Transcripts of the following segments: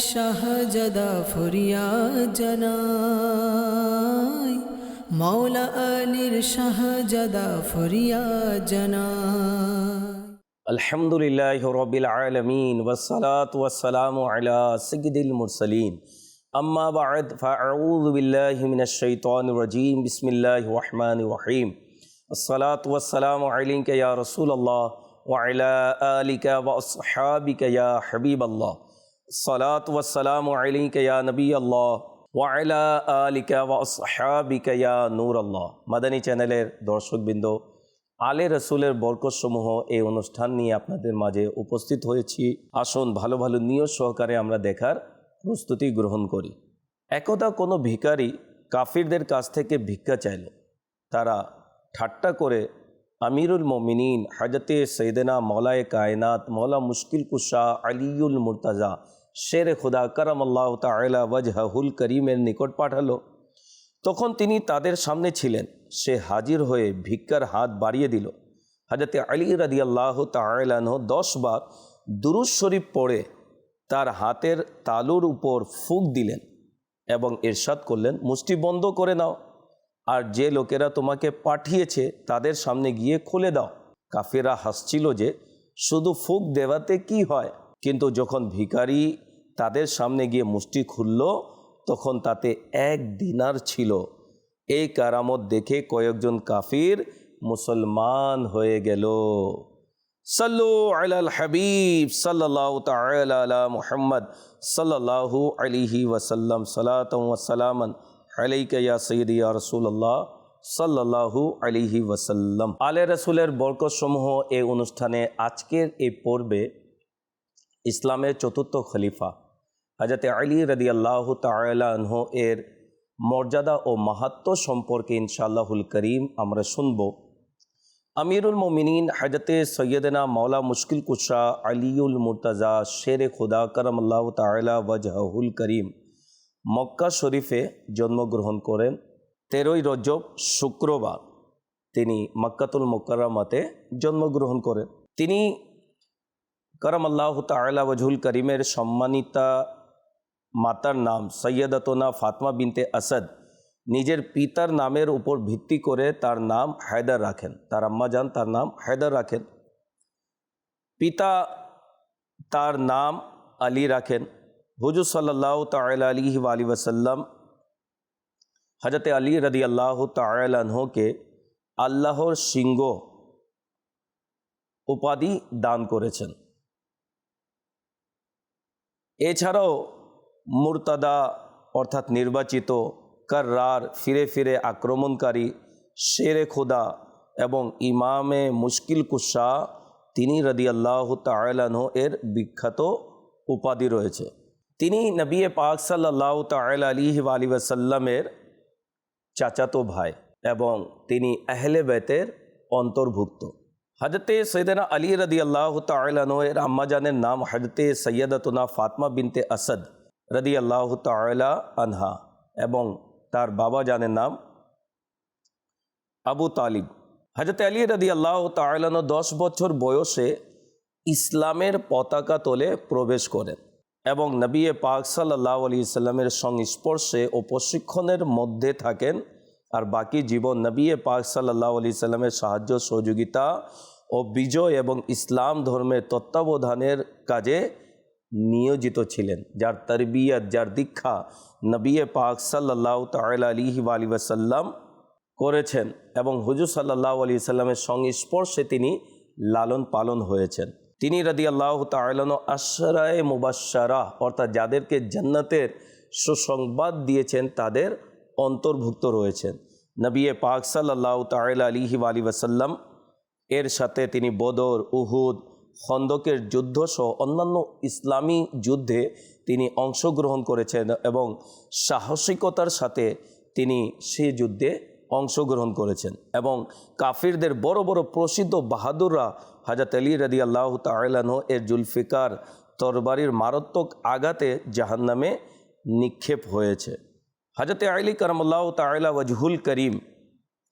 شاہ جدا فریا جنائی مولا علیر شاہ جدا فریا جنائی الحمد رب العالمین والصلاة والسلام علی سجد المرسلین اما بعد فاعوذ باللہ من الشیطان الرجیم بسم اللہ الرحمن الرحیم الصلاة والسلام علیکہ یا رسول اللہ وعلى آلکہ واصحابکہ یا حبیب اللہ সালাত ওয়াসালাম আলিকা ইয়া নবী আল্লাহ ওয়াইলা আলিকা ওয়াসহাবিকা ইয়া নূর আল্লাহ মাদানী চ্যানেলের দর্শকবৃন্দ, আলে রসুলের বরকতসমূহ এই অনুষ্ঠান নিয়ে আপনাদের মাঝে উপস্থিত হয়েছি। আসুন ভালো ভালো নিয়োগ সহকারে আমরা দেখার প্রস্তুতি গ্রহণ করি। একদা কোনো ভিকারি কাফিরদের কাছ থেকে ভিক্ষা চাইল, তারা ঠাট্টা করে, আমিরুল মমিনিন হাজতে সৈদেনা মৌলায় কায়নাত মৌলা মুশকিল কুশা, আলিউল মুরতাজা শের খুদা কারাম আল্লাহ তালা ওয়াজহুল করিমের নিকট পাঠালো। তখন তিনি তাদের সামনে ছিলেন। সে হাজির হয়ে ভিক্ষার হাত বাড়িয়ে দিল। হাজরতে আলী রাদি আল্লাহ তালাহ দশ বার দুরুজ শরীফ পড়ে তার হাতের তালুর উপর ফুক দিলেন এবং এরশাদ করলেন, মুষ্টি বন্ধ করে নাও। আর যে লোকেরা তোমাকে পাঠিয়েছে তাদের সামনে গিয়ে খুলে দাও। কাফেরা হাসছিল যে, শুধু ফুক দেওয়াতে কি হয়? কিন্তু যখন ভিখারি তাদের সামনে গিয়ে মুষ্টি খুলল, তখন তাতে এক দিনার ছিল। এই কারামত দেখে কয়েকজন কাফির মুসলমান হয়ে গেল। সাল্লু আলাল হাবিব সাল্লাহ তালা মুহাম্মদ সাল্লাহু আলিহি ওয়াসাল্লাম সালাতম ওয়াসালামান আলাইকা ইয়া সৈয়দ ইয়া রসুল্লাহ সাল্লাহু আলিহি ওয়াসাল্লাম। আলে রসুলের বরকতসমূহ এই অনুষ্ঠানে আজকের এই পর্বে ইসলামের চতুর্থ খলিফা হাজরতে আলী রদি আল্লাহ তালাহ এর মর্যাদা ও মাহাত্ম সম্পর্কে ইনশাআল্লাহুল করিম আমরা শুনব। আমিরুল মোমিনিন হাজরতে সৈয়দনা মৌলা মুশকিল কুশা আলিউল মুর্তাজা শের খুদা করম আল্লাহ তালা ওয়াজহুল করিম মক্কা শরীফে জন্মগ্রহণ করেন। তেরোই রজব শুক্রবার তিনি মক্কাতুল মোকারমাতে জন্মগ্রহণ করেন। তিনি করম আল্লাহ তালা ওয়াজহুল করিমের সম্মানিতা মাতার নাম সৈয়দতনা ফাতমা বিনতে আসাদ নিজের পিতার নামের উপর ভিত্তি করে তার নাম হায়দার রাখেন। তার আম্মা যান, তার নাম হায়দার রাখেন। পিতা তার নাম আলী রাখেন। হুজুর সাল্লাহ তাল আলী আলী ওসাল্লাম হজরত আলী রদি আল্লাহ তালকে আল্লাহর সিংহ উপাধি দান করেছেন। এছাড়াও মুরতাদা অর্থাৎ নির্বাচিত কার্রার ফিরে ফিরে আক্রমণকারী শেরে খোদা এবং ইমামে মুশকিল কুসা তিনি রদি আল্লাহ তালাহ এর বিখ্যাত উপাধি রয়েছে। তিনি নবী পাক সাল্লাহ তাল আলী আলী ওয়াসাল্লামের চাচাতো ভাই এবং তিনি আহলে বেতের অন্তর্ভুক্ত। হজরতে সৈদানা আলী রদি আল্লাহ তালাহ এর আম্মাজানের নাম হজরতে সৈয়দতনা ফাতমা বিনতে আসাদ। রদি আল্লাহ তালা আনহা এবং তার বাবা জানের নাম আবু তালিব। হজরত আলী রদি আল্লাহ তালানো দশ বছর বয়সে ইসলামের পতাকা তোলে প্রবেশ করেন এবং নবী পাক সাল্লাহ আলী ইসলামের সংস্পর্শে ও প্রশিক্ষণের মধ্যে থাকেন আর বাকি জীবন নবী পাক সাল্লাহ আলি সাল্লামের সাহায্য, সহযোগিতা ও বিজয় এবং ইসলাম ধর্মের তত্ত্বাবধানের কাজে নিয়োজিত ছিলেন। যার তরবিয়ত, যার দীক্ষা নবী পাক সাল্লাহ তাল আলিহি আলী ওয়াসাল্লাম করেছেন এবং হুজুর সাল্লাহ আলি সাল্লামের সংস্পর্শে তিনি লালন পালন হয়েছেন। তিনি রদি আল্লাহ তালন আশরায় মুবাসারা অর্থাৎ যাদেরকে জান্নাতের সুসংবাদ দিয়েছেন, তাদের অন্তর্ভুক্ত রয়েছেন। নবী পাক সাল্লাহ তাল আলিহি আলী এর সাথে তিনি বদর, উহুদ খন্দকের যুদ্ধ সহ অন্যান্য ইসলামী যুদ্ধে তিনি অংশগ্রহণ করেছেন এবং সাহসিকতার সাথে তিনি সে যুদ্ধে অংশগ্রহণ করেছেন এবং কাফিরদের বড় বড় প্রসিদ্ধ বাহাদুররা হাজাত আলী রদি আল্লাহ তালাহ এর জুলফিকার তরবারির মারাত্মক আঘাতে জাহান্নামে নিক্ষেপ হয়েছে। হজরত আলী করমল্লাহ তালা ওয়াজহুল করিম,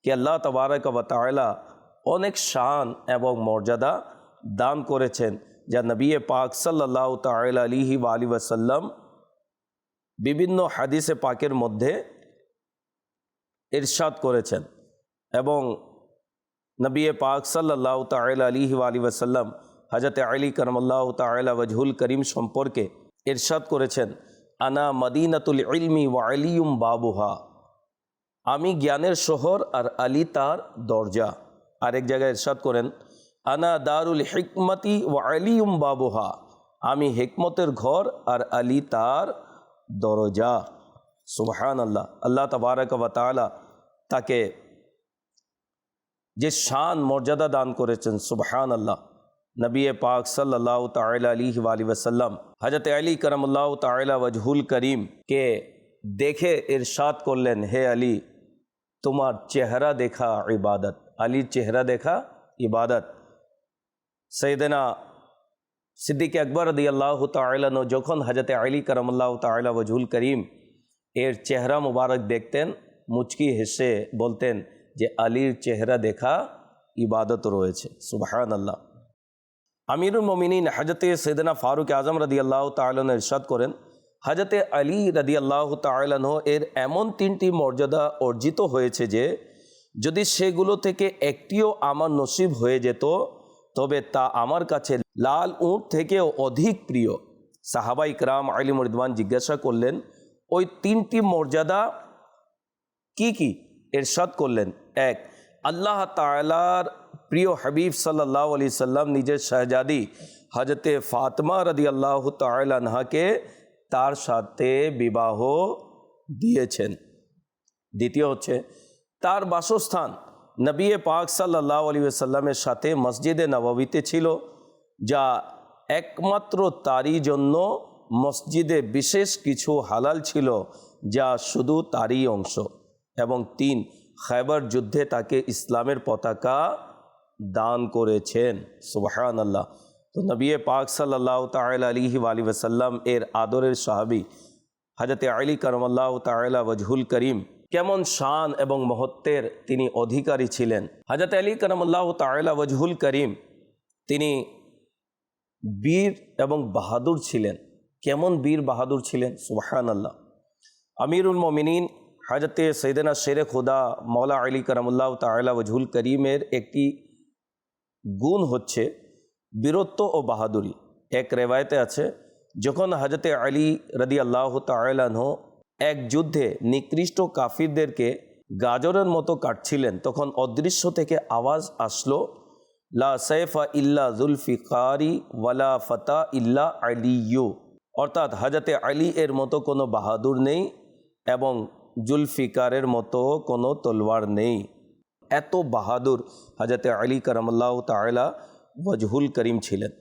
কে আল্লাহ তবারক বা অনেক শান এবং মর্যাদা দান করেছেন, যা নবী পাক সাল্লাহ তাল আলিহি আলী ওয়াসাল্লাম বিভিন্ন হাদিসে পাকের মধ্যে ইরশাদ করেছেন এবং নবী পাক সাল্লাহ তাল আলী আলী ওয়াসাল্লাম হজরত আলী করমল্লাহ তালা ওয়াজহুল করিম সম্পর্কে ইরশাদ করেছেন, আনা মদিনাতুল ইলমি ওয়া আলিউম বাবুহা। আমি জ্ঞানের শহর আর আলী তার দরজা। আরেক জায়গায় ইরশাদ করেন আনা দারুল হিকমতি ওয়া আলিউম বাবুহা। আমি হেকমতের ঘর আর আলী তার দরজা। সুবহান আল্লাহ আল্লাহ তবারক তাআলা তাকে যে শান, মর্যাদা দান করেছেন। সুবহান আল্লাহ নবী পাক সাল্লাহ তাল আলী আলী ওসাল্লাম হজরত আলী করমল্লাহ তালা ওয়াজহুল করিমকে দেখে ইরশাদ করলেন, হে আলী, তোমার চেহারা দেখা ইবাদত। আলীর চেহারা দেখা ইবাদত। সৈদনা সিদ্দিক আকবর দি আল্লাহ তালানো যখন হজরত আলী করমল্লাহ তালা ওয়াজহুল করিম এর চেহারা মুবারক দেখতেন, মুচকি হেসে বলতেন যে, আলীর চেহারা দেখা ইবাদত রয়েছে। সুবাহান আল্লাহ আমিরুল মমিনিন হাজতে সৈদনা ফারুক আজম রদি আল্লাহ তালন ইরশাদ করেন হাজতে আলী রদি আল্লাহ তালন এর এমন তিনটি মর্যাদা অর্জিত হয়েছে যে, যদি সেগুলো থেকে একটিও আমার নসিব হয়ে যেত তবে তা আমার কাছে লাল উঁট থেকেও অধিক প্রিয়। সাহাবা ইকরাম আলী মরিদওয়ান জিজ্ঞাসা করলেন, ওই তিনটি মর্যাদা কি কি? এরশাদ করলেন, এক, আল্লাহ তালার প্রিয় হাবিব সাল্লাহ আলি সাল্লাম নিজের শাহজাদি হজরতে ফাতমা রদি আল্লাহ তালাহাকে তার সাথে বিবাহ দিয়েছেন। দ্বিতীয় হচ্ছে, তার বাসস্থান নবী পাক সাল্লাহ আলী সাল্লামের সাথে মসজিদে নবাবিতে ছিল, যা একমাত্র তারই জন্য মসজিদে বিশেষ কিছু হালাল ছিল, যা শুধু তারই অংশ। এবং তিন খাইবার যুদ্ধে তাকে ইসলামের পতাকা দান করেছেন। সুবাহান আল্লাহ তো নবী পাক সাল্লাহ তাল আলিহি আলী ওসাল্লাম এর আদরের সাহাবি হাজরতে আলী করমাল্লাহ তালা ওয়াজহুল করিম কেমন শান এবং মহত্বের তিনি অধিকারী ছিলেন। হাজরত আলী করমাল্লাহ তালা ওয়াজহুল করিম, তিনি বীর এবং বাহাদুর ছিলেন। কেমন বীর বাহাদুর ছিলেন? সুবাহান আল্লাহ আমিরুল মমিনিন হাজরতে সৈদনা শেরে খুদা মৌলা আলী করমুল্লাহ তালা ওজহুল করিমের একটি গুণ হচ্ছে বীরত্ব ও বাহাদুরি। এক রেওয়ায়তে আছে, যখন হজরতে আলী রদি আল্লাহ তালাহ এক যুদ্ধে নিকৃষ্ট কাফিরদেরকে গাজরের মতো কাটছিলেন। তখন অদৃশ্য থেকে আওয়াজ আসলো, লা সৈফা ইল্লা জুলফিকারি ওয়ালা ফতা ইল্লা আলিয়ু অর্থাৎ হাজাতে আলী এর মতো কোনো বাহাদুর নেই এবং জুলফিকারের মতো কোনো তলোয়ার নেই। এত বাহাদুর হাজাতে আলী করমল্লাহ তালা ওয়াজহুল করিম ছিলেন।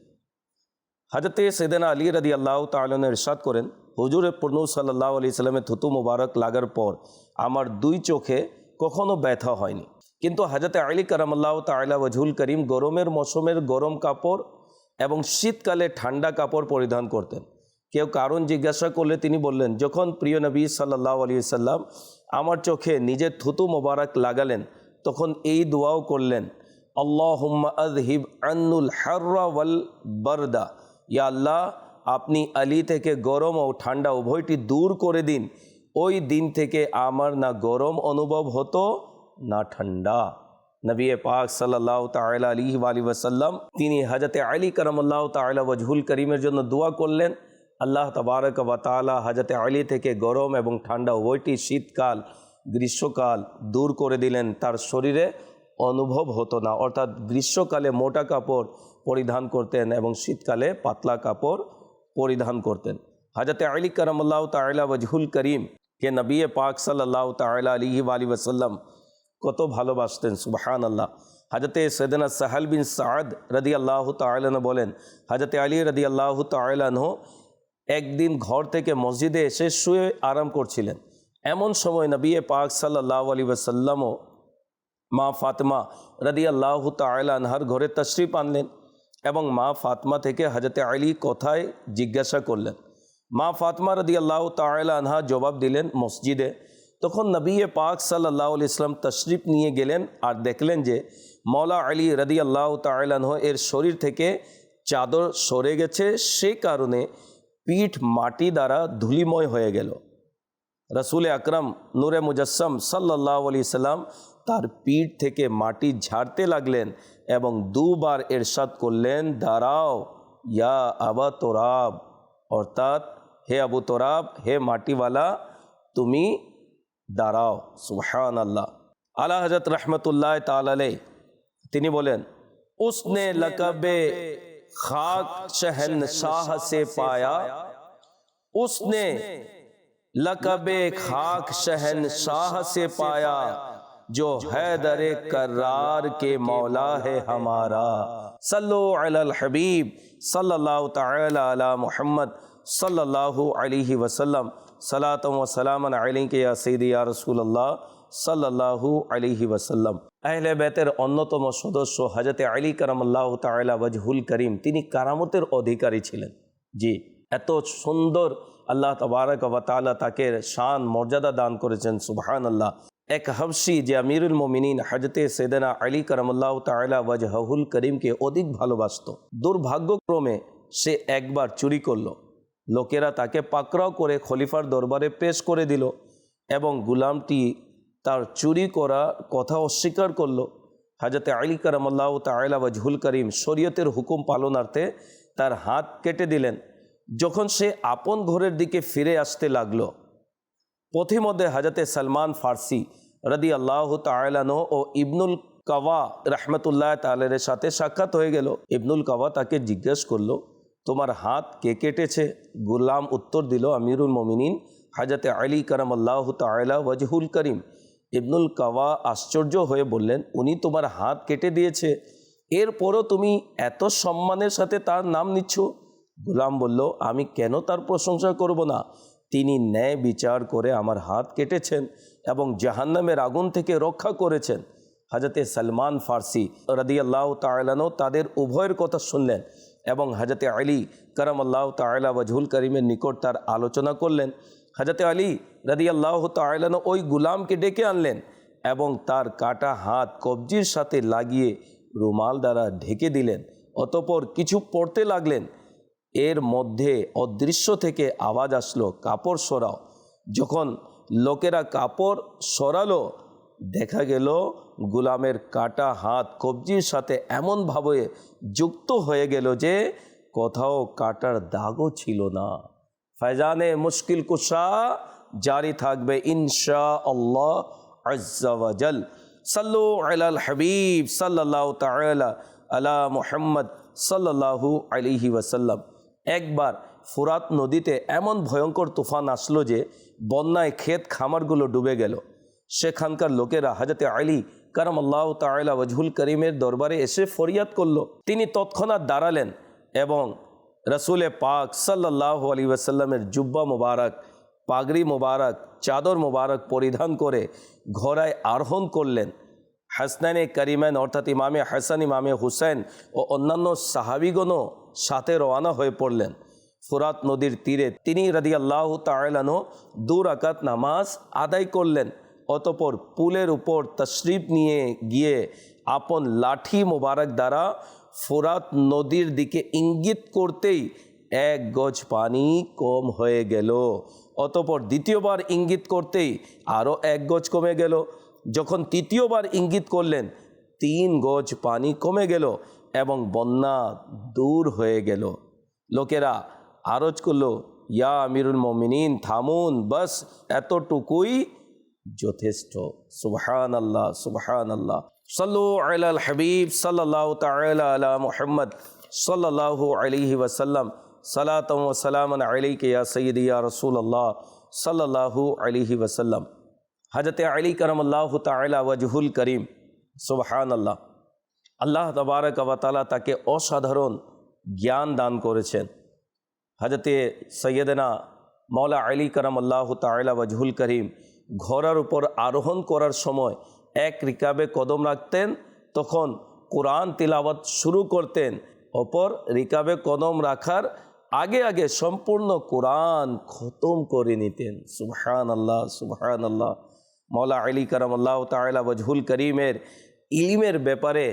হজরতে সৈদানা আলী রদি আল্লাহ তালন ইরশাদ করেন হুজুর পূর্ণ সাল্লাহ আলি সাল্লামের থুতু মুবারক লাগার পর আমার দুই চোখে কখনো ব্যথা হয়নি। কিন্তু হজরতে আলী করমল্লাহ তালা ওয়াজহুল করিম গরমের মৌসুমের গরম কাপড় এবং শীতকালে ঠান্ডা কাপড় পরিধান করতেন। কেউ কারণ জিজ্ঞাসা করলে তিনি বললেন, যখন প্রিয় নবী সাল্লাহ আলী সাল্লাম আমার চোখে নিজের থুতু মোবারক লাগালেন, তখন এই দোয়াও করলেন আল্লাহ আজহিব আন্নুল হার্রা ওয়াল বরদা, ইয়া আল্লাহ আপনি আলী থেকে গরম ও ঠান্ডা উভয়টি দূর করে দিন। ওই দিন থেকে আমার না গরম অনুভব হতো, না ঠান্ডা। নবী পাক সাল্লাহ তালা আলী আলী ওসাল্লাম তিনি হাজরতে আলী করমল্লাহ তালা ওয়াজহুল করিমের জন্য দোয়া করলেন। আল্লাহ তবারক বা তালা হাজরতে আলী থেকে গরম এবং ঠান্ডা উভয়টি শীতকাল, গ্রীষ্মকাল দূর করে দিলেন। তার শরীরে অনুভব হতো না। অর্থাৎ গ্রীষ্মকালে মোটা কাপড় পরিধান করতেন এবং শীতকালে পাতলা কাপড় পরিধান করতেন। হাজরতে আলী করমল্লাহ তালা ওয়াজহুল করিম কে নবী পাক সাল্লাহ তালা আলী আলী ওসাল্লাম কত ভালোবাসতেন সুবাহান আল্লাহ হাজরতে সৈদনা সাহাল বিন সাদ রদি আল্লাহ তালন বলেন হাজরতে আলী রদি আল্লাহ তালন একদিন ঘর থেকে মসজিদে এসে শুয়ে আরাম করছিলেন। এমন সময় নবী পাক সাল্লাহ আলী ওসাল্লামও মা ফাতমা রদি আল্লাহ তালানহার ঘরে তশরিফ আনলেন। এবং মা ফাতমা থেকে হজরতে আলী কথায় জিজ্ঞাসা করলেন। মা ফাতমা রদি আল্লাহ তালানহা জবাব দিলেন মসজিদে। তখন নবী পাক সাল্লাহ ইসলাম তশরিফ নিয়ে গেলেন আর দেখলেন যে মৌলা আলী রদি আল্লাহ তালাহ এর শরীর থেকে চাদর সরে গেছে, সে কারণে পিঠ মাটি দ্বারা ধুলিময় হয়ে গেল। রসুল আকরম নূরে মুজস্সম সাল্লাহ আলি সাল্লাম তার পিঠ থেকে মাটি ঝাড়তে লাগলেন এবং দুবার এরশাদ করলেন, দাঁড়াও, ইয়া আবা তোরাব। অর্থাৎ, হে আবু তোরাব, হে মাটিওয়ালা, তুমি দাঁড়াও। সুহান আল্লাহ আলা হজরত রহমতুল্লাহ তালে তিনি বলেন, উসনে লকবে খাক শহন শাহ সে পায়া। উসনে লকবে খাক শহন শাহ সে পায়া। جو حیدر کرار کے مولا ہے ہمارا صلو علی الحبیب صلی اللہ تعالی علی محمد صلی اللہ علیہ وسلم صلاۃ و سلام علیہ کے یا سید یا رسول اللہ صلی اللہ علیہ وسلم اہل بیতের অন্যতম সদস্য হযরত আলী কারামাল্লাহ তাআলা ওয়াজহুল করিম তিনি কারামতের অধিকারী ছিলেন জি এত সুন্দর আল্লাহ তবারক ওয়া তাআলা তাকে শান মর্যাদা দান করেছেন সুবহানাল্লাহ এক হবসি যে আমিরুল মোমিনিন হজরতে সেদনা আলী কারামাল্লাহ তাআলা ওয়াজহুল করিমকে অধিক ভালোবাসত। দুর্ভাগ্যক্রমে সে একবার চুরি করল। লোকেরা তাকে পাকড়াও করে খলিফার দরবারে পেশ করে দিল এবং গুলামটি তার চুরি করা কথা অস্বীকার করল। হাজরতে আলী কারামাল্লাহ তায়লা ওয়াজহুল করিম শরীয়তের হুকুম পালনার্থে তার হাত কেটে দিলেন। যখন সে আপন ঘরের দিকে ফিরে আসতে লাগল পথিমধ্যে হাজরতে সালমান ফার্সি রদি আল্লাহ তালানো ও ইবনুল কাওয়া রহমতুল্লাহ তালের সাথে সাক্ষাৎ হয়ে গেল। ইবনুল কাওয়া তাকে জিজ্ঞেস করল, তোমার হাত কে কেটেছে? গুলাম উত্তর দিল, আমিরুল মমিনিন হাজরতে আলী কারাম আল্লাহ তালা ওয়াজহুল করিম। ইবনুল কাওয়া আশ্চর্য হয়ে বললেন, উনি তোমার হাত কেটে দিয়েছে। এরপরও তুমি এত সম্মানের সাথে তার নাম নিচ্ছ? গুলাম বলল, আমি কেন তার প্রশংসা করব না? তিনি ন্যায় বিচার করে আমার হাত কেটেছেন এবং জাহান্নামের আগুন থেকে রক্ষা করেছেন। হাজরতে সালমান ফার্সি রদিয়াল্লাহ তালানো তাদের উভয়ের কথা শুনলেন এবং হাজরতে আলী কারাম আল্লাহ তালা ওয়াজহুল করিমের নিকট তার আলোচনা করলেন। হাজরতে আলী রদি আল্লাহ তালানো ওই গুলামকে ডেকে আনলেন এবং তার কাটা হাত কবজির সাথে লাগিয়ে রুমাল দ্বারা ঢেকে দিলেন। অতপর কিছু পড়তে লাগলেন। এর মধ্যে অদৃশ্য থেকে আওয়াজ আসলো, কাপড় সরাও। যখন লোকেরা কাপড় সরালো, দেখা গেল গুলামের কাটা হাত কবজির সাথে এমনভাবে যুক্ত হয়ে গেল যে কোথাও কাটার দাগও ছিল না। ফয়জানে মুশকিল কুসা জারি থাকবে, ইনশা আল্লাহ আজ্জাওয়াজাল সাল্লু আলাল হাবিব সাল্লাল্লাহু তাআলা আলা মুহাম্মদ সাল্লাল্লাহু আলাইহি ওয়াসাল্লাম। একবার ফুরাত নদীতে এমন ভয়ঙ্কর তুফান আসলো যে বন্যায় ক্ষেত খামারগুলো ডুবে গেল। সেখানকার লোকেরা হাজরতে আলী কারাম আল্লাহ তালা ওয়াজহুল করিমের দরবারে এসে ফরিয়াদ করল। তিনি তৎক্ষণাৎ দাঁড়ালেন এবং রসুলে পাক সাল্লাহ আলী ওয়াসাল্লামের জুব্বা মোবারক, পাগড়ি মোবারক, চাদর মোবারক পরিধান করে ঘোড়ায় আরোহণ করলেন। হাসনানে করিমেন অর্থাৎ ইমামে হাসান, ইমামে হুসেন ও অন্যান্য সাহাবিগণও সাথে রওয়ানা হয়ে পড়লেন। ফুরাত নদীর তীরে তিনি রাদি আল্লাহ তালানো দু রাকাত নামাজ আদায় করলেন। অতপর পুলের উপর তশরিফ নিয়ে গিয়ে আপন লাঠি মোবারক দ্বারা ফুরাত নদীর দিকে ইঙ্গিত করতেই এক গজ পানি কম হয়ে গেল। অতপর দ্বিতীয়বার ইঙ্গিত করতেই আরও এক গজ কমে গেল। যখন তৃতীয়বার ইঙ্গিত করলেন, তিন গজ পানি কমে গেল। এবং বন্যা দূর হয়ে গেল। লোকেরা আরজ করল, ইয়া আমিরুল মমিনিন, থামুন, বাস, এতটুকুই যথেষ্ট। সুবহান আল্লাহ সুবহান আল্লাহ সাল্লু আলাল হাবিব সাল্লাহ তালা আলা মুহাম্মদ সাল্লাহু আলিহি ওয়াসাল্লাম। সালাতম ও সালামন আলিকে ইয়া সৈয়দ ইয়া রসুল আল্লাহ সাল্লাহু আলিহি ওয়াসাল্লাম। হজরত আলী করম আল্লাহ তালা ওয়াজহুল করিম। সুবহান আল্লাহ আল্লাহ তবারক আবতালা তাকে অসাধারণ জ্ঞান দান করেছেন। হজরতে সৈয়দনা মৌলা আলী করম আল্লাহ তালা ওয়াজহুল করিম ঘোড়ার উপর আরোহণ করার সময় এক রিকাবে কদম রাখতেন, তখন কোরআন তিলাওয়াত শুরু করতেন। অপর রিকাবে কদম রাখার আগে আগে সম্পূর্ণ কোরআন খতম করে নিতেন। সুবহান আল্লাহ সুবহান আল্লাহ মৌলা আলী কারাম আল্লাহ তালা ওয়াজহুল করিমের ইলিমের ব্যাপারে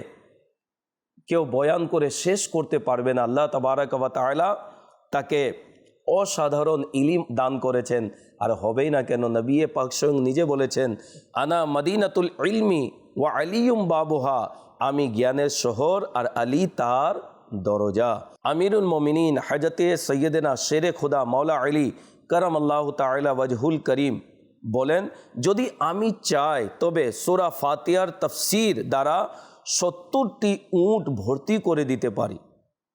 কেউ বয়ান করে শেষ করতে পারবে না। আল্লাহ তবারক বা তালা তাকে অসাধারণ ইলিম দান করেছেন। আর হবেই না কেন নবিয়ে পাক স্বয়ং নিজে বলেছেন, আনা মদিনাতুল ইলমি ওয়া আলিয়ুম বাবুহা আমি জ্ঞানের শহর আর আলী তার দরজা। আমিরুল মমিনিন হাজতে সৈয়দেনা শেরে খুদা মৌলা আলী করম আল্লাহ তালা ওয়াজহুল করিম বলেন, যদি আমি চাই, তবে সোরা ফাতিয়ার তফসির দ্বারা সত্তরটি উট ভর্তি করে দিতে পারি।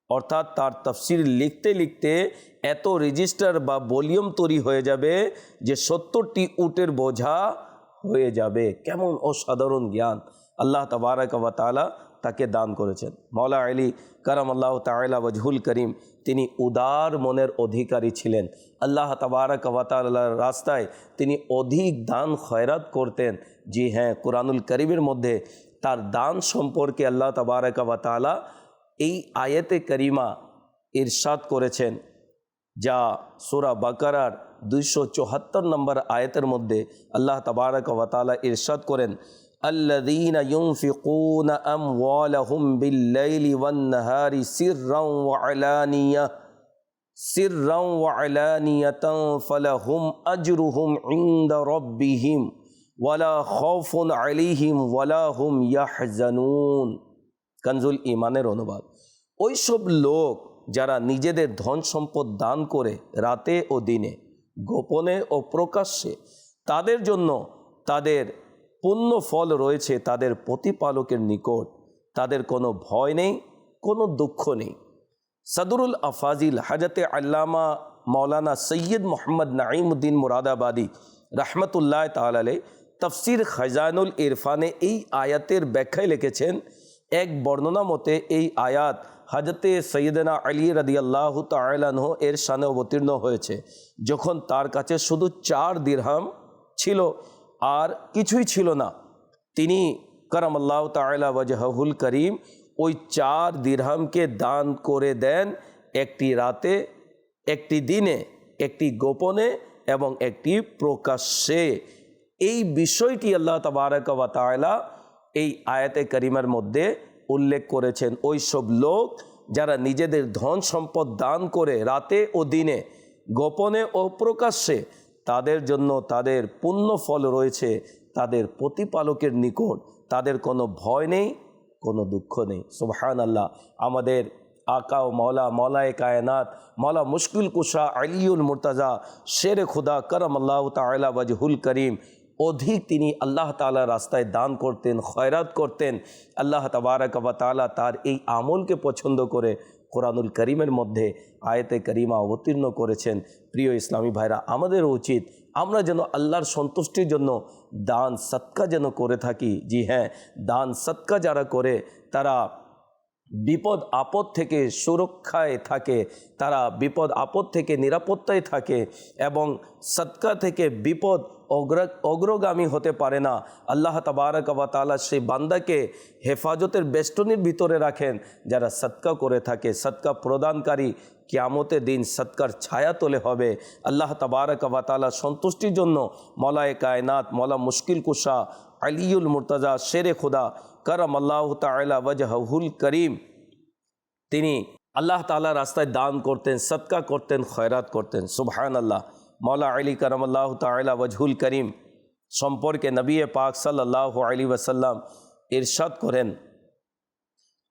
অর্থাৎ তার তফসির লিখতে লিখতে এত রেজিস্টার বা ভলিউম তৈরি হয়ে যাবে যে সত্তরটি উটের বোঝা হয়ে যাবে। কেমন অসাধারণ জ্ঞান। আল্লাহ তবারক তাআলা তাকে দান করেছেন। মৌলা আলী কারাম আল্লাহ তালা ওয়াজহুল করিম, তিনি উদার মনের অধিকারী ছিলেন। আল্লাহ তবারক ওয়া তাআলার রাস্তায় তিনি অধিক দান খয়রাত করতেন। জি হ্যাঁ কোরআনুল করিমের মধ্যে তার দান সম্পর্কে আল্লাহ তবারক ওয়া তাআলা এই আয়াতে করিমা ইরশাদ করেছেন যা সুরা বাকারার দুইশো চুহাত্তর নম্বর আয়াতের মধ্যে আল্লাহ তবারক ওয়াতালা ইরশাদ করেন الذين ينفقون أموالهم بالليل والنهار سرا وعلانية سرا وعلانية فلهم أجرهم عند ربهم ওয়ালা খৌফুন আলিহিম ওয়ালা হুম ইয়াহজানুন কানজুল ইমানের অনুবাদ। ওইসব লোক যারা নিজেদের ধন সম্পদ দান করে রাতে ও দিনে, গোপনে ও প্রকাশ্যে, তাদের জন্য তাদের পুণ্য ফল রয়েছে তাদের প্রতিপালকের নিকট। তাদের কোনো ভয় নেই, কোনো দুঃখ নেই। সাদুরুল আফাজিল হাজতে আল্লামা মৌলানা সৈয়দ মোহাম্মদ নাঈমুদ্দিন মুরাদাবাদী রহমতুল্লাহ তালালে তফসির খাজানুল ইরফানে এই আয়াতের ব্যাখ্যায় লিখেছেন, এক বর্ণনা মতে এই আয়াত হাজতে সৈয়দনা আলী রদি আল্লাহ তালাহ এর সানে অবতীর্ণ হয়েছে, যখন তার কাছে শুধু চার দিরহাম ছিল আর কিছুই ছিল না। তিনি করম আল্লাহ তালা ওয়াজহুল করিম ওই চার দিরহামকে দান করে দেন একটি রাতে, একটি দিনে, একটি গোপনে এবং একটি প্রকাশ্যে। এই বিষয়টি আল্লাহ তবারক ওয়া তাআলা এই আয়াতে করিমের মধ্যে উল্লেখ করেছেন। ওই সব লোক যারা নিজেদের ধন সম্পদ দান করে রাতে ও দিনে, গোপনে ও প্রকাশ্যে তাদের জন্য তাদের পুণ্য ফল রয়েছে, তাদের প্রতিপালকের নিকট তাদের কোনো ভয় নেই, কোনো দুঃখ নেই। সুবহান আল্লাহ আমাদের আকা ও মৌলা মৌলায় কায়নাত মৌলা মুশকিল কুশা, আলিউল মুর্তাজা, শের খুদা, করম আল্লাহ তালা বাজহুল করিম অধিক তিনি আল্লাহ তালা রাস্তায় দান করতেন, খয়রাত করতেন। আল্লাহ তবারক বা তালা তার এই আমলকে পছন্দ করে কোরআনুল করিমের মধ্যে আয়তে করিমা অবতীর্ণ করেছেন। প্রিয় ইসলামী ভাইরা, আমাদের উচিত আমরা যেন আল্লাহর সন্তুষ্টির জন্য দান সৎকা যেন করে থাকি। জি হ্যাঁ দান সৎকা যারা করে, তারা বিপদ আপদ থেকে সুরক্ষায় থাকে, তারা বিপদ আপদ থেকে নিরাপত্তায় থাকে এবং সৎকা থেকে বিপদ অগ্র, অগ্রগামী হতে পারে না। আল্লাহ তাবারক বা তালা সেই বান্দাকে হেফাজতের বেষ্টনীর ভিতরে রাখেন যারা সৎকা করে থাকে, সৎকা প্রদানকারী কিয়ামতের দিন সৎকার ছায়া তোলে হবে। আল্লাহ তাবারক বা তালা সন্তুষ্টির জন্য মলায় কায়নাত, মলা মুশকিল কুশা আলিউল মুর্তাজা শেরে খুদা করম আল্লাহ তালা ওয়াজহুল করিম। তিনি আল্লাহ তালা রাস্তায় দান করতেন সৎকা করতেন, খয়রাত করতেন। সুবহান আল্লাহ মৌলা আলী করম আল্লাহ তালা ওয়াজহুল করিম সম্পর্কে নবী পাক সাল্লাহ আলী ওয়াসাল্লাম ইরশাদ করেন,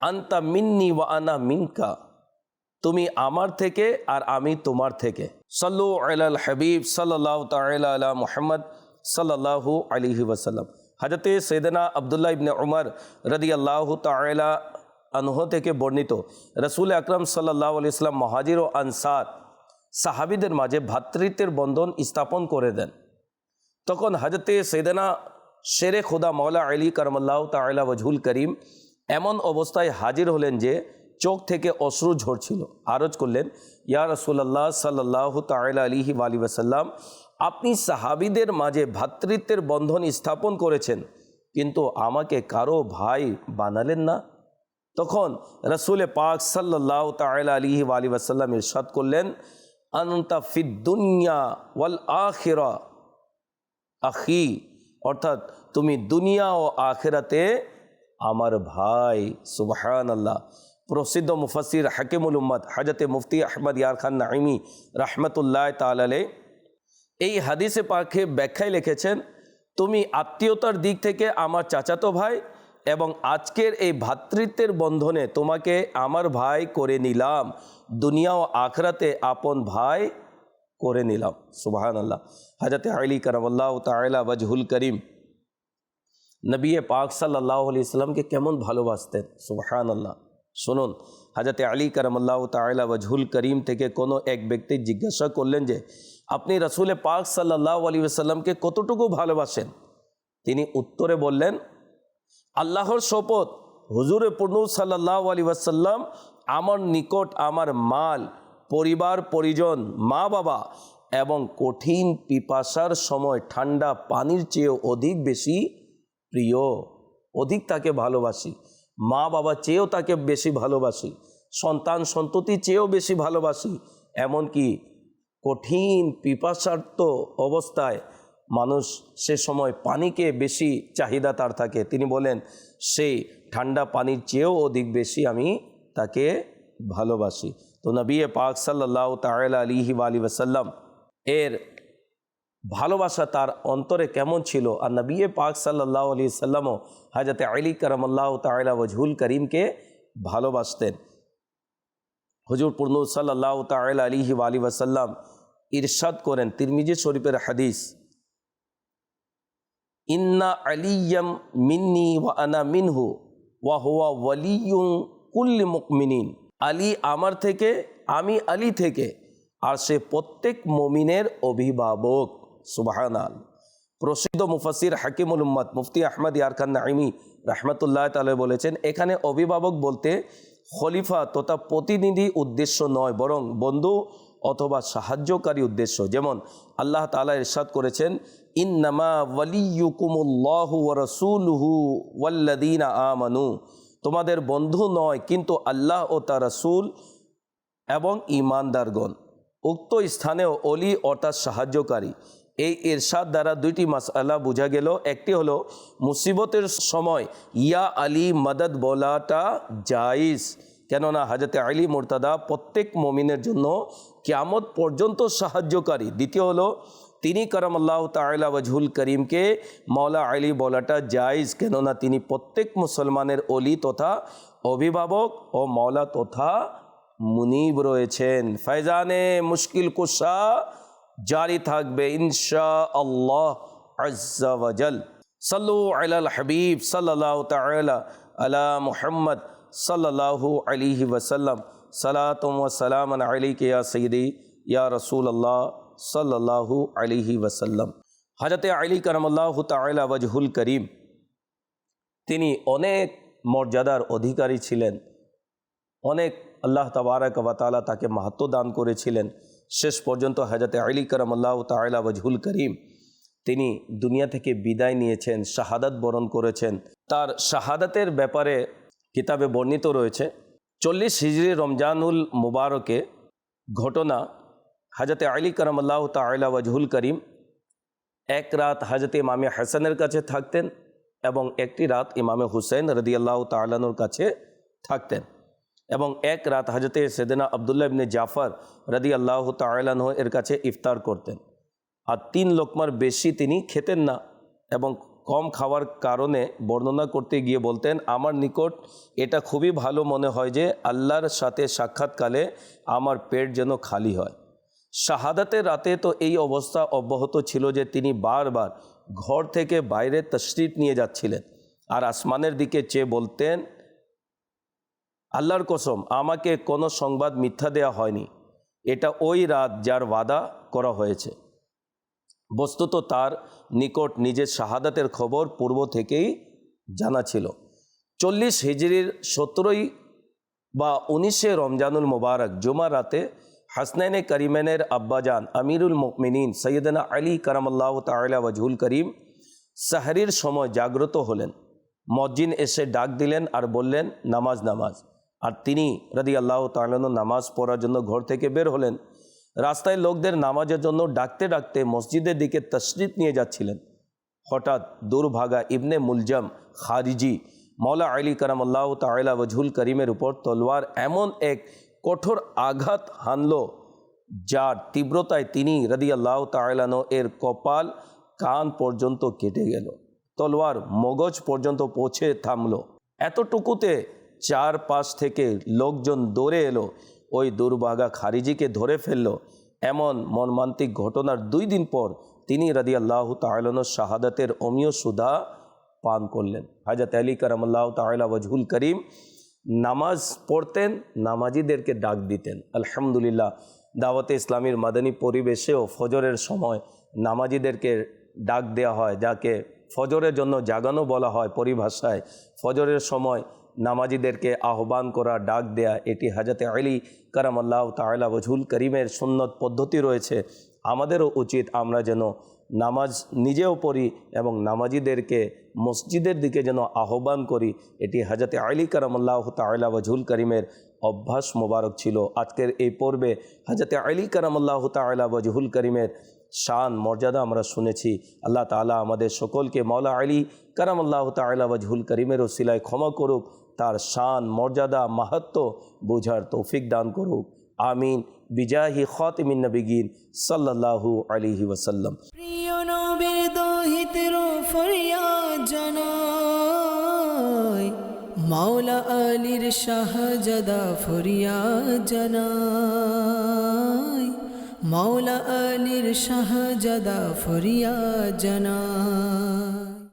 আন্তা মিন্নি ওয়া আনা মিনকা। তুমি আমার থেকে আর আমি তোমার থেকে। সাল্লু আল হাবিব সাল্লাহ তালা আলা মুহাম্মদ সাল্লাহু আলিহি ওয়াসাল্লাম। হাজরতে সৈদনা আবদুল্লাহ ইবনে উমর রদি আল্লাহ তালা আনহ থেকে বর্ণিত রসুল আকরম সাল্লাহ ইসলাম মহাজির ও আনসার সাহাবিদের মাঝে ভ্রাতৃত্বের বন্ধন স্থাপন করে দেন। তখন হজরতে সৈদনা শেরে খুদা মৌলা আলী করমল্লাহ তালা ওয়াজহুল করিম এমন অবস্থায় হাজির হলেন যে চোখ থেকে অশ্রু ঝরছিল। আরজ করলেন, ইয়া রসুল্লাহ সাল্লাহ তালা আলিহি আলী ওসাল্লাম আপনি সাহাবিদের মাঝে ভ্রাতৃত্বের বন্ধন স্থাপন করেছেন, কিন্তু আমাকে কারও ভাই বানালেন না? তখন রসুল পাক সাল্লাহ তালা আলিহি আলী ওসাল্লাম ইরশাদ করলেন আনন্তা ফিদ্দুনিয়া ওয়াল আখিরা। আখি, অর্থাৎ তুমি দুনিয়া ও আখেরাতে আমার ভাই সুবহান আল্লাহ প্রসিদ্ধ মুফাসির হাকিমুল উম্মদ হাজতে মুফতি আহমদ ইয়ার খান নাইমি রহমতুল্লাহ তালালে এই হাদিসে পাখে ব্যাখ্যায় লিখেছেন, তুমি আত্মীয়তার দিক থেকে আমার চাচাতো ভাই এবং আজকের এই ভ্রাতৃত্বের বন্ধনে তোমাকে আমার ভাই করে নিলাম। দুনিয়া ও আখরাতে আপন ভাই করে নিলাম। সুবাহান আল্লাহ হাজরতে আলী করমল্লাহ তালা বজহুল করিম নবী পাক সাল্লাহ আলি ইসলামকে কেমন ভালোবাসতেন? সুবাহান আল্লাহ শুনুন হাজরতে আলী করমল্লাহ তালা বজহুল করিম থেকে কোনো এক ব্যক্তি জিজ্ঞাসা করলেন যে আপনি রসুল পাক সাল্লাহ আলী আসাল্লামকে কতটুকু ভালোবাসেন? তিনি উত্তরে বললেন, আল্লাহর শপথ, হুজুরে পূর্ণ সাল্লাহ আলী ওয়াসাল্লাম, আমার নিকট আমার মাল, পরিবার, পরিজন মা বাবা এবং কঠিন পিপাসার সময় ঠান্ডা পানির চেয়েও অধিক বেশি প্রিয়। অধিক তাকে ভালোবাসি। মা বাবা চেয়েও তাকে বেশি ভালোবাসি। সন্তান সন্ততি চেয়েও বেশি ভালোবাসি। এমনকি কঠিন পিপাসার্থ অবস্থায় মানুষ সে সময় পানিকে বেশি চাহিদা তার থাকে। তিনি বলেন, সেই ঠান্ডা পানির চেয়েও অধিক বেশি আমি তাকে ভালোবাসি। তো নবী পাক সাল্লাহ তালা আলিহি আলী ওসাল্লাম এর ভালোবাসা তার অন্তরে কেমন ছিল? আর নবী পাক সাল্লাহ আলি সাল্লামও হাজরতে আলী করমল্লাহ তালা ওজহুল করিমকে ভালোবাসতেন। হজুর পূর্ণ সাল্লাহ তাল আলিহি আলী ওসাল্লাম ইরশাদ করেন তিরমিজি শরীফের হাদিস, ইন্না আলিয়াম মিন্নি ওয়া আনা মিনহু ওয়া হুয়া ওয়ালিয়ুং কুল্লি মুকমিনিন আলী আমার থেকে, আমি আলী থেকে, আর সে প্রত্যেক মমিনের অভিভাবক। সুবাহানাল। প্রসিদ্ধ মুফাসির হাকিমুল উম্মদ মুফতি আহমদ ইয়ারখান নাইমি রহমতুল্লাহ তালে বলেছেন, এখানে অভিভাবক বলতে খলিফা তথা প্রতিনিধি উদ্দেশ্য নয়, বরং বন্ধু অথবা সাহায্যকারী উদ্দেশ্য। যেমন আল্লাহ তালা ইরশাদ করেছেন, ইন্নামা ওয়ালিয়ুকুমুল্লাহু ওয়া রাসূলুহু ওয়াল্লাযীনা আমানু। তোমাদের বন্ধু নয়, কিন্তু আল্লাহ ও তার রাসূল এবং ইমানদারগণ উক্ত স্থানেও অলি অর্থাৎ সাহায্যকারী। এই ইরশাদ দ্বারা দুইটি মাসালা বোঝা গেল। একটি হলো, মুসিবতের সময় ইয়া আলী মদদ বলাটা জাইজ কেননা হাজরতে আলী মোর্তাদা প্রত্যেক মমিনের জন্য কিয়ামত পর্যন্ত সাহায্যকারী। দ্বিতীয় হলো, তিনি করমল্লাহ তালা ওয়াজহুল করিমকে মৌলা আলী বলাটা জায়জ, কেননা তিনি প্রত্যেক মুসলমানের অলি তথা অভিভাবক ও মৌলা তথা মুনিব রয়েছেন। ফৈজানে মুশকিল কুশা জারি থাকবে ইনশা আল্লাহ আজ্জাওয়াজাল সাল্লু আলাল হাবিব সাল্লাহ তালা আলা মুহাম্মদ। সাল্লাহু আলিহি ওয়াসাল্লাম, সালাতুম ওয়াসালাম আলিকে ইয়া সঈদি ইয়া রসুল আল্লাহ সাল্লাহু আলিহি ওয়াসাল্লাম। হাজরতে আলী করমল্লাহ তালা ওয়াজহুল করিম, তিনি অনেক মর্যাদার অধিকারী ছিলেন। অনেক আল্লাহ তবারক তালা তাকে মাহাত্ম দান করেছিলেন। শেষ পর্যন্ত হাজরতে আলী করমল্লাহ তালা ওয়াজহুল করিম, তিনি দুনিয়া থেকে বিদায় নিয়েছেন, শাহাদাত বরণ করেছেন। তার শাহাদাতের ব্যাপারে কিতাবে বর্ণিত রয়েছে, চল্লিশ হিজড়ি রমজানুল মুবারকে ঘটনা হাজরতে আলী করমল্লাহ তালা ওয়াজহুল করিম এক রাত হাজরতে ইমামে হাসানের কাছে থাকতেন এবং একটি রাত ইমামে হুসেন রদিয়াল্লাহ তালানোর কাছে থাকতেন এবং এক রাত হাজরতে সেদিনা আবদুল্লাহ ইবনে জাফর রদি আল্লাহ তালাহ এর কাছে ইফতার করতেন। আর তিন লোকমার বেশি তিনি খেতেন না এবং কম খাওয়ার কারণে বর্ণনা করতে গিয়ে বলতেন, আমার নিকট এটা খুবই ভালো মনে হয় যে আল্লাহর সাথে সাক্ষাৎকালে আমার পেট যেন খালি হয়। শাহাদাতের রাতে তো এই অবস্থা অব্যাহত ছিল যে তিনি বারবার ঘর থেকে বাইরে তশরিফ নিয়ে যাচ্ছিলেন আর আসমানের দিকে চেয়ে বলতেন, আল্লাহর কসম, আমাকে কোনো সংবাদ মিথ্যা দেয়া হয়নি। এটা ওই রাত যার ওয়াদা করা হয়েছে। বস্তুত তার নিকট নিজের শাহাদাতের খবর পূর্ব থেকেই জানা ছিল। চল্লিশ হিজড়ির সতেরোই বা উনিশে রমজানুল মোবারক জুমা রাতে হাসনাইনে করিমেনের আব্বাজান আমিরুল মুকমিনিন সৈয়দনা আলী কারামল্লাহ তালা ওয়াজহুল করিম সাহরির সময় জাগ্রত হলেন। মজ্জিন এসে ডাক দিলেন আর বললেন, নামাজ নামাজ। আর তিনি রদি আল্লাহ তালানো নামাজ পড়ার জন্য ঘর থেকে বের হলেন। রাস্তায় লোকদের নামাজের জন্য ডাকতে ডাকতে মসজিদের দিকে তশরিফ নিয়ে যাচ্ছিলেন। হঠাৎ দুর্ভাগা ইবনে মুলজাম খারিজি মৌলা আলী কারাম আল্লাহ তালা ওয়াজহুল করিমের উপর তলোয়ার এমন এক কঠোর আঘাত হানল, যার তীব্রতায় তিনি রদি আল্লাহ তালানো এর কপাল, কান পর্যন্ত কেটে গেল। তলোয়ার মগজ পর্যন্ত পৌঁছে থামল। এতটুকুতে চার পাশ থেকে লোকজন দৌড়ে এলো। ওই দুর্ভাগা খারিজিকে ধরে ফেলল। এমন মর্মান্তিক ঘটনার দুই দিন পর তিনি রাদি আল্লাহ তালানোর শাহাদাতের অমীয় সুধা পান করলেন। হাজরত আলী কারামাল্লাহ তালা ওয়াজহুল করিম নামাজ পড়তেন, নামাজিদেরকে ডাক দিতেন। আলহামদুলিল্লাহ, দাওয়াতে ইসলামীর মাদানী পরিবেশেও ফজরের সময় নামাজিদেরকে ডাক দেওয়া হয়, যাকে ফজরের জন্য জাগানো বলা হয় পরিভাষায়। ফজরের সময় নামাজিদেরকে আহ্বান করা, ডাক দেয়া, এটি হাজরতে আলী কারামাল্লাহ তালা ওয়াজহুল করিমের সুন্নত পদ্ধতি রয়েছে। আমাদেরও উচিত আমরা যেন নামাজ নিজেও পড়ি এবং নামাজিদেরকে মসজিদের দিকে যেন আহ্বান করি। এটি হাজরতে আলী কারামাল্লাহ তালা ওয়াজহুল করিমের অভ্যাস মোবারক ছিল। আজকের এই পর্বে হাজরতে আলী কারামাল্লাহ তালা ওয়াজহুল করিমের শান, মর্যাদা আমরা শুনেছি। আল্লাহ তালা আমাদের সকলকে মৌলা আলী কারামাল্লাহ তালা ওয়াজহুল করিমের ওসিলায় ক্ষমা করুক তার শান, মর্যাদা মাহাত্ম বোঝার তৌফিক দান করুক। আমিন। বিজাহি খতমিন নবিগিন সাল্লাল্লাহু আলাইহি ওয়াসাল্লাম। প্রিয় নবীর দহিতের মাওলা আলীর শাহজাদা ফরিয়াদ জানাই, মাওলা আলীর শাহজাদা ফরিয়াদ